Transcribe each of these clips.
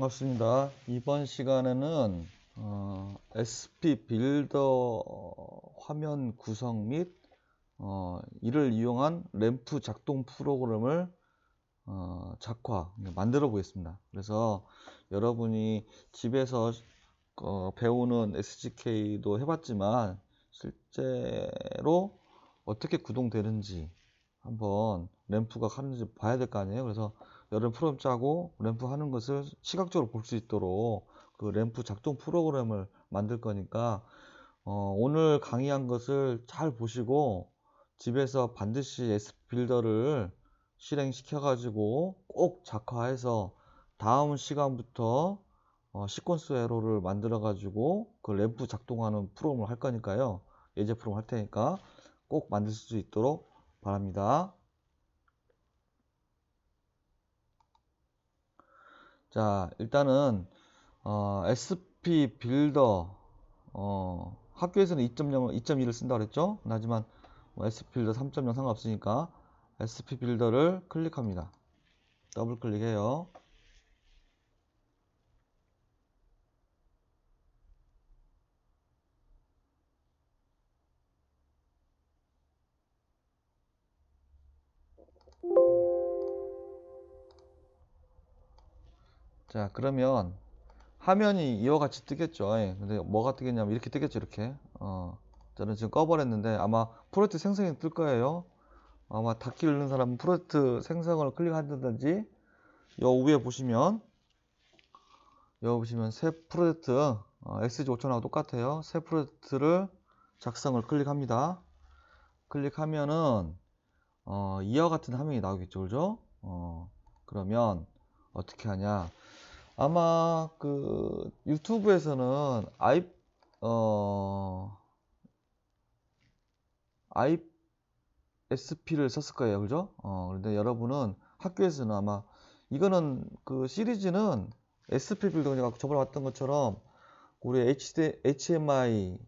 반갑습니다. 이번 시간에는 어, SP 빌더 화면 구성 및 어, 이를 이용한 램프 작동 프로그램을 어, 작화 만들어 보겠습니다. 그래서 여러분이 집에서 어, 배우는 SGK도 해봤지만 실제로 어떻게 구동되는지 한번 램프가 하는지 봐야 될 거 아니에요. 그래서 여름 프로그램 짜고 램프 하는 것을 시각적으로 볼 수 있도록 그 램프 작동 프로그램을 만들 거니까 어, 오늘 강의한 것을 잘 보시고 집에서 반드시 S 빌더를 실행시켜 가지고 꼭 작화해서 다음 시간부터 어, 시퀀스 에로를 만들어 가지고 그 램프 작동하는 프로그램을 할 거니까요. 예제 프로그램 할 테니까 꼭 만들 수 있도록 바랍니다 자 일단은 어, SP 빌더 어, 학교에서는 2.0, 2.2를 쓴다 그랬죠? 하지만 뭐 SP 빌더 3.0 상관없으니까 SP 빌더를 클릭합니다. 더블 클릭해요 자 그러면 화면이 이와 같이 뜨겠죠. 예, 근데 뭐가 뜨겠냐면 이렇게 뜨겠죠 이렇게. 어, 저는 지금 꺼버렸는데 아마 프로젝트 생성이 뜰 거예요. 아마 닫기 누르는 사람은 프로젝트 생성을 클릭한다든지 요 위에 보시면 여기 보시면 새 프로젝트 어, XG5000하고 똑같아요. 새 프로젝트를 작성을 클릭합니다. 클릭하면은 어, 이와 같은 화면이 나오겠죠 그죠? 어, 그러면 어떻게 하냐 아마 그 유튜브에서는 아이 어 ISP를 썼을 거예요. 그죠? 어, 그런데 여러분은 학교에서는 아마 이거는 그 시리즈는 SP 빌더 제가 저번에 봤던 것처럼 우리 HD, HMI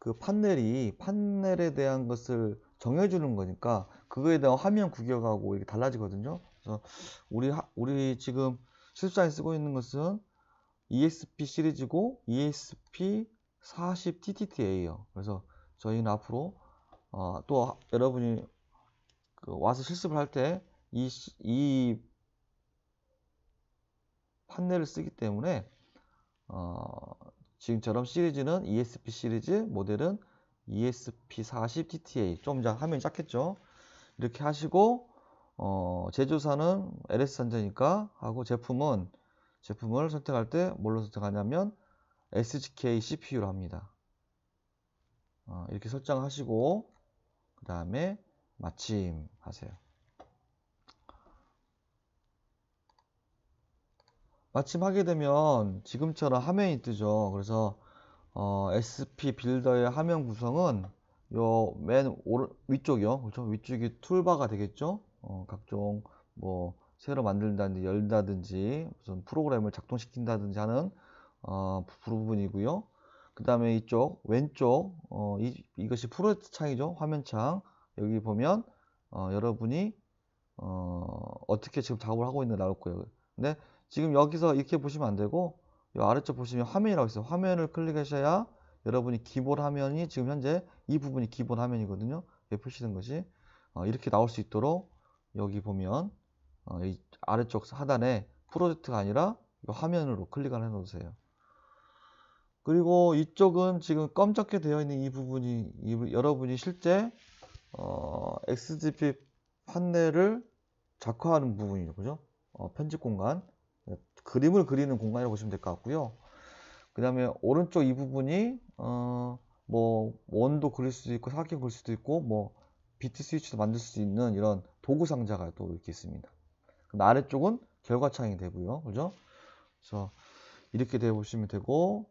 그 판넬이 판넬에 대한 것을 정해주는 거니까 그거에 대한 화면 구격하고 이게 달라지거든요. 그래서 우리 하, 우리 지금 실습장에 쓰고 있는 것은 ESP 시리즈고 ESP 40TTTA예요. 그래서 저희는 앞으로 어, 또 여러분이 그 와서 실습을 할 때 이 이 판넬을 쓰기 때문에 어, 지금처럼 시리즈는 ESP 시리즈, 모델은 ESP40TTA 좀 이제 화면이 작겠죠. 이렇게 하시고 어, 제조사는 LS산자니까 하고 제품은 제품을 선택할 때 뭘로 선택하냐면 SGK CPU로 합니다. 어, 이렇게 설정하시고 그 다음에 마침 하세요. 마침 하게 되면 지금처럼 화면이 뜨죠. 그래서 어, SP 빌더의 화면 구성은 요맨 위쪽이요. 그렇죠? 위쪽이 툴바가 되겠죠. 어, 각종 뭐 새로 만든다든지 열다든지 무슨 프로그램을 작동시킨다든지 하는 어, 부분이고요. 그 다음에 이쪽 왼쪽 어, 이, 이것이 프로젝트 창이죠. 화면창 여기 보면 어, 여러분이 어, 어떻게 지금 작업을 하고 있는 나올 거예요. 근데 지금 여기서 이렇게 보시면 안 되고 이 아래쪽 보시면 화면이라고 있어요. 화면을 클릭하셔야 여러분이 기본 화면이 지금 현재 이 부분이 기본 화면이거든요. 표시된 것이 어, 이렇게 나올 수 있도록 여기 보면 어, 이 아래쪽 하단에 프로젝트가 아니라 화면으로 클릭을 해 놓으세요. 그리고 이쪽은 지금 검적게 되어 있는 이 부분이 이, 여러분이 실제 어, XGP 판넬을 작화하는 부분이죠. 그죠? 어, 편집 공간. 그림을 그리는 공간이라고 보시면 될 것 같고요. 그 다음에 오른쪽 이 부분이 어, 뭐 원도 그릴 수도 있고 사각형 그릴 수도 있고 뭐 비트 스위치도 만들 수 있는 이런 도구 상자가 또 이렇게 있습니다. 아래쪽은 결과 창이 되고요. 그죠? 그래서 이렇게 되어 보시면 되고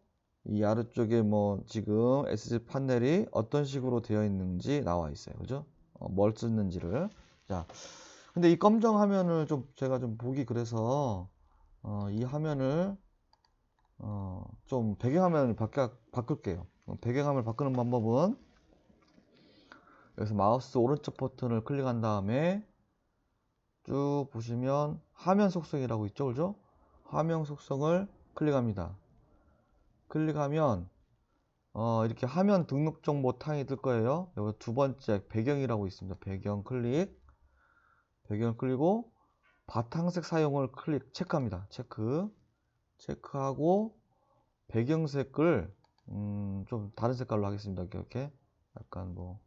이 아래쪽에 뭐 지금 SG 판넬이 어떤 식으로 되어 있는지 나와 있어요. 그죠? 어, 뭘 쓰는지를. 자. 근데 이 검정 화면을 좀 제가 좀 보기 그래서 어, 이 화면을 어, 좀 배경 화면을 바꿔, 바꿀게요. 배경 화면을 바꾸는 방법은 여기서 마우스 오른쪽 버튼을 클릭한 다음에 쭉 보시면 화면 속성이라고 있죠 그죠 화면 속성을 클릭합니다. 클릭하면 어, 이렇게 화면 등록 정보 창이 뜰 거예요. 여기 두 번째 배경이라고 있습니다. 배경 클릭. 배경을 클릭고 바탕색 사용을 클릭 체크합니다. 체크. 체크하고 배경색을 음, 좀 다른 색깔로 하겠습니다. 이렇게 약간 뭐,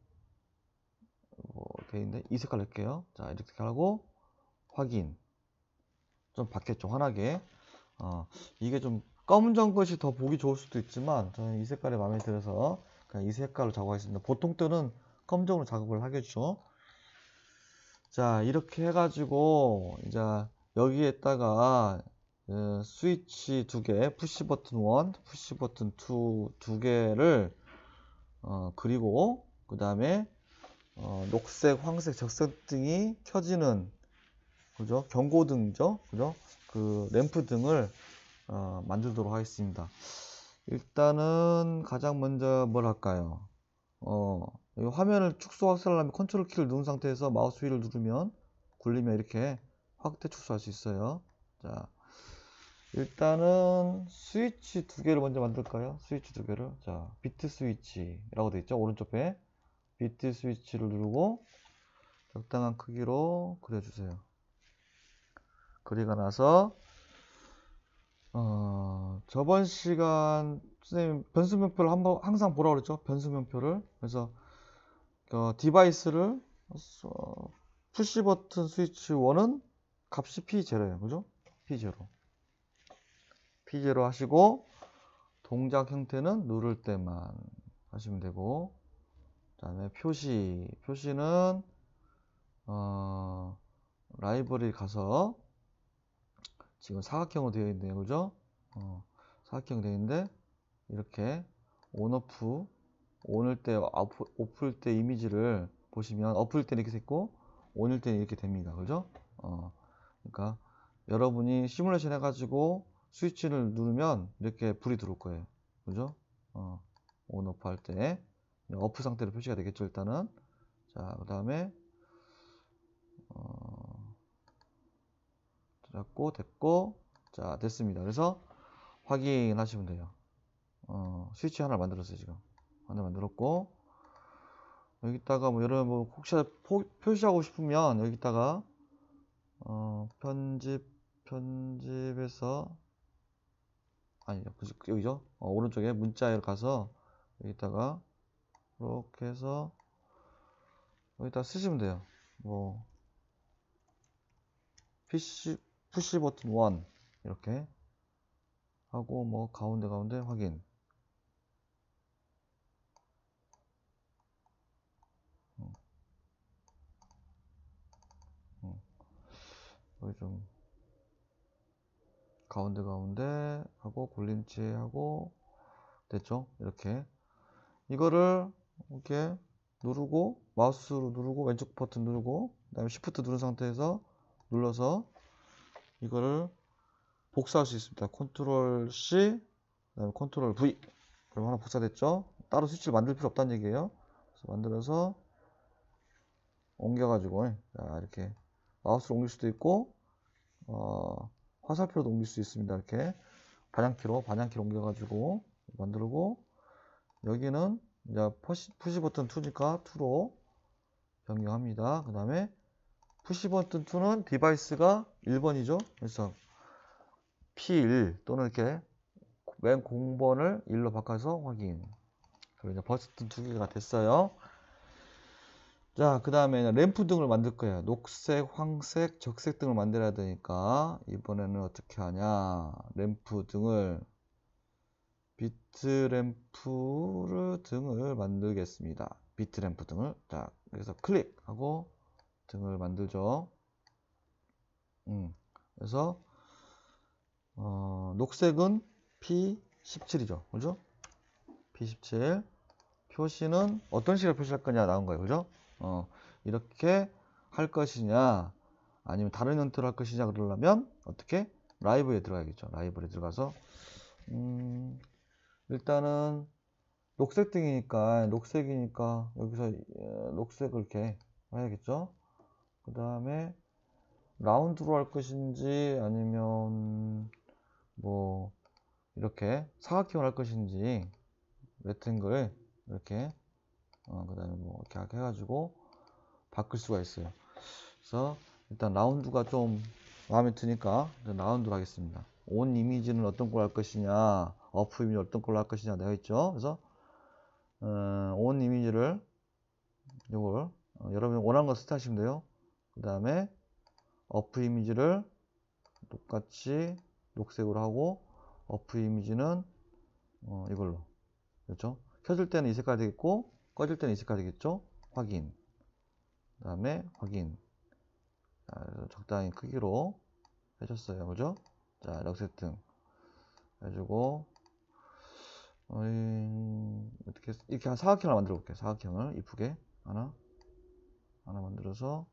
뭐 되는데 이 색깔 할게요. 자 이렇게 하고 확인. 좀 바뀌었죠 환하게. 어, 이게 좀 검정 것이 더 보기 좋을 수도 있지만 저는 이 색깔이 마음에 들어서 그냥 이 색깔로 작업하겠습니다. 보통 때는 검정으로 작업을 하겠죠. 자 이렇게 해가지고 이제 여기에다가 어, 스위치 두 개, 푸시 버튼 1, 푸시 버튼 2 두 개를 어, 그리고 그 다음에 어, 녹색, 황색, 적색 등이 켜지는 그죠? 경고등이죠, 그죠? 그 램프 등을 어, 만들도록 하겠습니다. 일단은 가장 먼저 뭘 할까요? 어, 이 화면을 축소 확대하려면 컨트롤 키를 누른 상태에서 마우스 휠을 누르면 굴리면 이렇게 확대 축소할 수 있어요. 자, 일단은 스위치 두 개를 먼저 만들까요? 스위치 두 개를. 자, 비트 스위치라고 되어 있죠. 오른쪽 에 비트 스위치를 누르고 적당한 크기로 그려주세요. 그리고 나서 어, 저번 시간 선생님 변수명표를 한번 항상 보라고 그랬죠. 변수명표를. 그래서 어, 디바이스를 어, 푸시 버튼 스위치 1은 값이 P0예요. 그죠? P0. P0 하시고 동작 형태는 누를 때만 하시면 되고 그 다음에 표시 표시는 어, 라이브러리 가서 지금 사각형으로 되어 있네요. 그죠? 어, 사각형 되어 있는데 이렇게 온오프 온을 때 오프일 때 이미지를 보시면 오프일 때는 이렇게 됐고 온일 때는 이렇게 됩니다. 그죠? 어, 그러니까 여러분이 시뮬레이션 해가지고 스위치를 누르면 이렇게 불이 들어올 거예요. 그죠? 어, 온 오프 할 때 오프 상태로 표시가 되겠죠. 일단은 자, 그 다음에 어, 잡고 됐고 자 됐습니다. 그래서 확인하시면 돼요. 어, 스위치 하나 만들었어요 지금 하나 만들었고 여기다가 뭐 여러분 뭐 혹시 표시하고 싶으면 여기다가 어, 편집 편집에서 아니요 여기죠 어, 오른쪽에 문자에 가서 여기다가 이렇게 해서 여기다 쓰시면 돼요. 뭐 PC 푸시 버튼 1 이렇게 하고 뭐 가운데 가운데 확인. 여기 좀 가운데 가운데 하고 굴림체 하고 됐죠? 이렇게. 이거를 이렇게 누르고 마우스로 누르고 왼쪽 버튼 누르고 그 다음에 시프트 누른 상태에서 눌러서 이거를 복사할 수 있습니다. 컨트롤 C, 그다음에 컨트롤 V. 그럼 하나 복사됐죠? 따로 스위치를 만들 필요 없다는 얘기예요. 그래서 만들어서 옮겨가지고 자, 이렇게 마우스로 옮길 수도 있고 어, 화살표로도 옮길 수 있습니다. 이렇게 반향키로 반향키로 옮겨가지고 만들고 여기는 이제 푸시, 푸시 버튼 2니까 2로 변경합니다. 그 다음에 푸시 버튼 2는 디바이스가 1번이죠. 그래서 P1 또는 이렇게 맨 공번을 1로 바꿔서 확인. 그리고 이제 버튼 두 개가 됐어요. 자, 그 다음에 램프 등을 만들 거예요. 녹색, 황색, 적색 등을 만들어야 되니까 이번에는 어떻게 하냐. 램프 등을 비트 램프 등을 만들겠습니다. 비트 램프 등을. 자, 그래서 클릭하고 등을 만들죠. 음, 그래서 어, 녹색은 P17이죠. 그죠? P17 표시는 어떤 식으로 표시할 거냐 나온 거예요. 그죠? 어, 이렇게 할 것이냐 아니면 다른 형태로 할 것이냐 그러려면 어떻게? 라이브에 들어가야겠죠. 라이브에 들어가서 음, 일단은 녹색 등이니까 녹색이니까 여기서 어, 녹색을 이렇게 해야겠죠. 그 다음에 라운드로 할 것인지 아니면 이렇게 사각형을 할 것인지 레트앵글 이렇게 어, 그 다음에 뭐 이렇게 해가지고 바꿀 수가 있어요. 그래서 일단 라운드가 좀 마음에 드니까 라운드로 하겠습니다. 온 이미지는 어떤 걸 할 것이냐, 어프 이미지 어떤 걸로 할 것이냐 되어 있죠. 그래서 어, 온 이미지를 이걸 어, 여러분이 원하는 거 스타하시면 돼요. 그 다음에 어프 이미지를 똑같이 녹색으로 하고 어프 이미지는 어, 이걸로 그렇죠? 켜질 때는 이 색깔 되겠고 꺼질 때는 이 색깔 되겠죠? 확인 그 다음에 확인 적당히 크기로 해줬어요 그죠? 자 럭 세팅 해주고 어이, 어떻게 이렇게 한 사각형을 만들어 볼게요. 사각형을 이쁘게 하나 하나 만들어서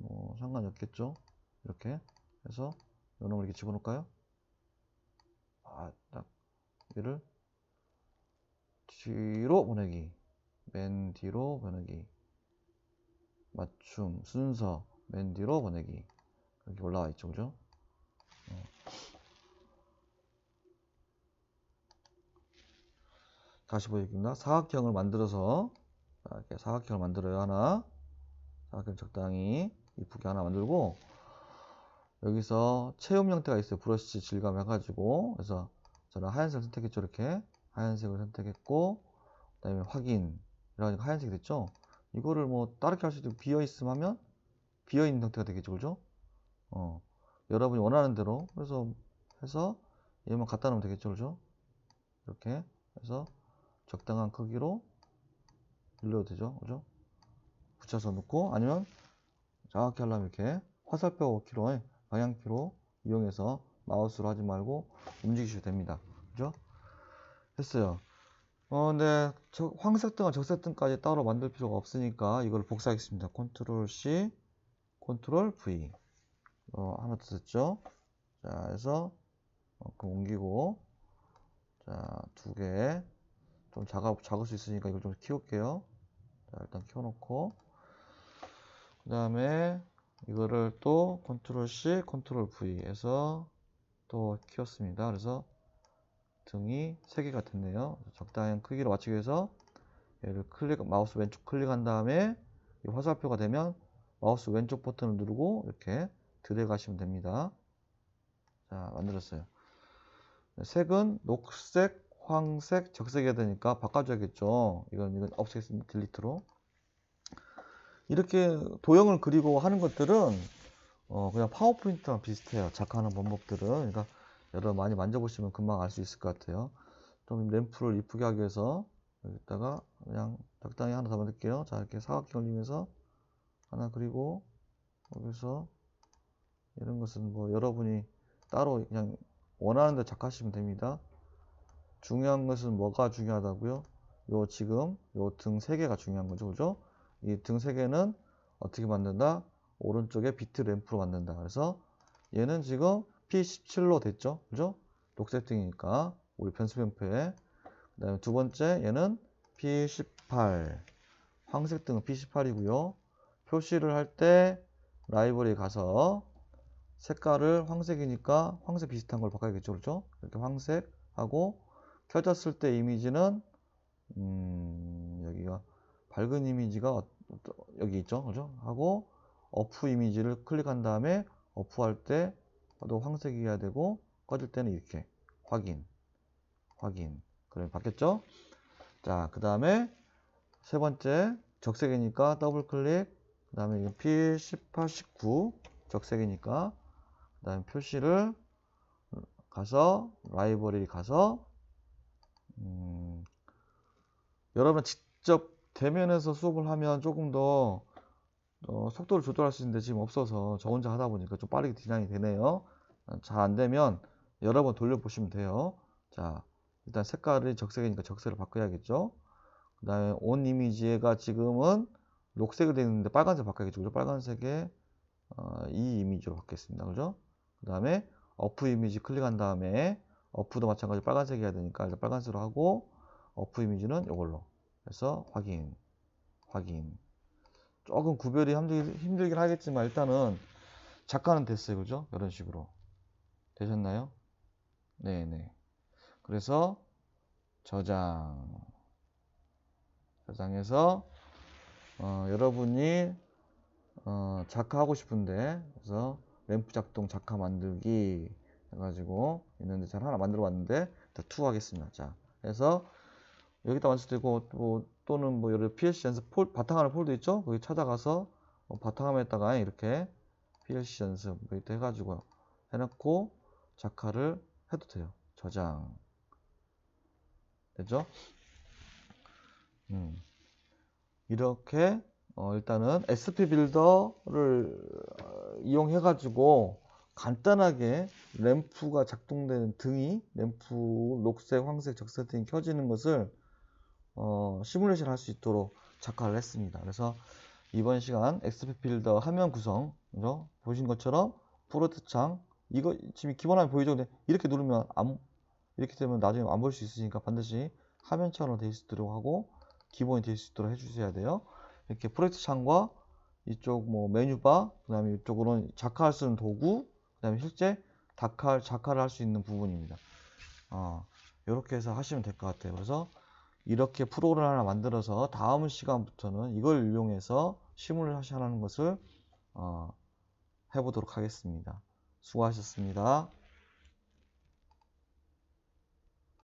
뭐 상관이 없겠죠? 이렇게 해서 요 놈을 이렇게 집어넣을까요? 아, 딱 얘를 뒤로 보내기 맨 뒤로 보내기 맞춤 순서 맨 뒤로 보내기. 이렇게 올라와 있죠 그죠? 어. 다시 보여드립니다. 사각형을 만들어서 자, 이렇게 사각형을 만들어요 하나. 사각형 적당히 이쁘게 하나 만들고 여기서 체험 형태가 있어요. 브러쉬 질감 해가지고. 그래서 저는 하얀색 선택했죠 이렇게. 하얀색을 선택했고 그 다음에 확인. 이러니까 하얀색이 됐죠? 이거를 뭐 다르게 할 수도 있고 비어 있음 하면 비어 있는 형태가 되겠죠 그죠? 어 여러분이 원하는 대로. 그래서 해서 얘만 갖다 놓으면 되겠죠 그죠? 이렇게 해서 적당한 크기로 눌러도 되죠? 그죠? 붙여서 놓고 아니면 정확히 하려면 이렇게 화살표 키로 방향키로 이용해서 마우스로 하지 말고 움직이셔도 됩니다. 그죠? 했어요. 어 근데 저 황색 등과 적색 등까지 따로 만들 필요가 없으니까 이걸 복사하겠습니다. 컨트롤 C 컨트롤 V. 어, 하나 더 됐죠? 자 해서 어, 그 옮기고 자 두 개 좀 작아, 작을 수 있으니까 이걸 좀 키울게요. 자 일단 키워놓고. 그 다음에 이거를 또 컨트롤 C 컨트롤 V 해서 또 키웠습니다. 그래서 등이 3개가 됐네요. 적당한 크기로 맞추기 위해서 얘를 클릭 마우스 왼쪽 클릭한 다음에 이 화살표가 되면 마우스 왼쪽 버튼을 누르고 이렇게 들어가시면 됩니다. 자 만들었어요. 색은 녹색 황색 적색이어야 되니까 바꿔줘야겠죠. 이건 이건 없애겠습니다. 딜리트로. 이렇게 도형을 그리고 하는 것들은 어 그냥 파워포인트랑 비슷해요. 작하는 방법들은. 그러니까 여러분 많이 만져보시면 금방 알 수 있을 것 같아요. 좀 램프를 이쁘게 하기 위해서 여기다가 그냥 적당히 하나 더 만들게요. 자 이렇게 사각형을 이용해서 하나 그리고 여기서 이런 것은 뭐 여러분이 따로 그냥 원하는 데 작하시면 됩니다 중요한 것은 뭐가 중요하다고요? 요 지금 요등 3개가 중요한 거죠. 그죠? 이등 3개는 어떻게 만든다? 오른쪽에 비트 램프로 만든다. 그래서 얘는 지금 P17로 됐죠? 그죠? 녹색 등이니까 우리 변수 램프에. 그 다음에 두 번째 얘는 P18 황색 등은 P18이고요. 표시를 할 때 라이브러리 가서 색깔을 황색이니까 황색 비슷한 걸 바꿔야겠죠. 그렇죠? 이렇게 황색 하고 켜졌을 때 이미지는 음, 여기가 밝은 이미지가 어, 여기 있죠? 그죠? 하고 어프 이미지를 클릭한 다음에 어프 할때도 황색이어야 되고 꺼질 때는 이렇게 확인 확인. 그러면 바뀌었죠? 자 그 다음에 세 번째 적색이니까 더블 클릭. 그 다음에 P18, 19 적색이니까. 그 다음에 표시를 가서 라이브러리 가서 음, 여러분 직접 대면에서 수업을 하면 조금 더 어, 속도를 조절할 수 있는데 지금 없어서 저 혼자 하다 보니까 좀 빠르게 디자인이 되네요. 잘 안되면 여러 번 돌려보시면 돼요. 자 일단 색깔이 적색이니까 적색을 바꿔야겠죠? 그 다음에 온 이미지가 지금은 녹색이 되어 있는데 빨간색 바꿔야겠죠? 그죠? 빨간색에 어, 이 이미지로 바뀌겠습니다. 그죠? 그 다음에 어프 이미지 클릭한 다음에 어프도 마찬가지로 빨간색 이어야 되니까 일단 빨간색으로 하고 어프 이미지는 이걸로 해서 확인 확인. 조금 구별이 힘들, 긴 하겠지만 일단은 작가는 됐어요. 그죠? 이런 식으로. 되셨나요? 네네. 그래서 저장. 저장해서 어, 여러분이 어, 작화하고 싶은데 그래서 램프 작동 작화 만들기 해가지고 있는데 잘 하나 만들어 봤는데 투 하겠습니다. 자, 그래서 여기다 수도 있고 또, 또는 뭐 여러 PLC 연습 폴, 바탕화면 폴더 있죠? 거기 찾아가서 어, 바탕화면에다가 이렇게 PLC 연습 뭐 이렇게 해가지고 해놓고 작화를 해도 돼요. 저장 됐죠? 음. 이렇게 어, 일단은 SP 빌더를 어, 이용해 가지고 간단하게 램프가 작동되는 등이 램프 녹색, 황색, 적색 등이 켜지는 것을 어, 시뮬레이션 할 수 있도록 작화를 했습니다. 그래서 이번 시간 XP 빌더 화면 구성 그죠? 보신 것처럼 프로트 창 이거 지금 기본 화면 보이죠? 근데 이렇게 누르면 안, 이렇게 되면 나중에 안 볼 수 있으니까 반드시 화면처럼 되어 있도록 하고 기본이 될 수 있도록 해주셔야 돼요. 이렇게 프로젝트 창과 이쪽 뭐 메뉴바, 그 다음에 이쪽으로는 작화할 수 있는 도구, 그 다음에 실제 작화, 작화를 할 수 있는 부분입니다. 어, 이렇게 해서 하시면 될 것 같아요. 그래서 이렇게 프로그램을 하나 만들어서 다음 시간부터는 이걸 이용해서 시뮬레이션 하는 것을 어, 해보도록 하겠습니다. 수고하셨습니다.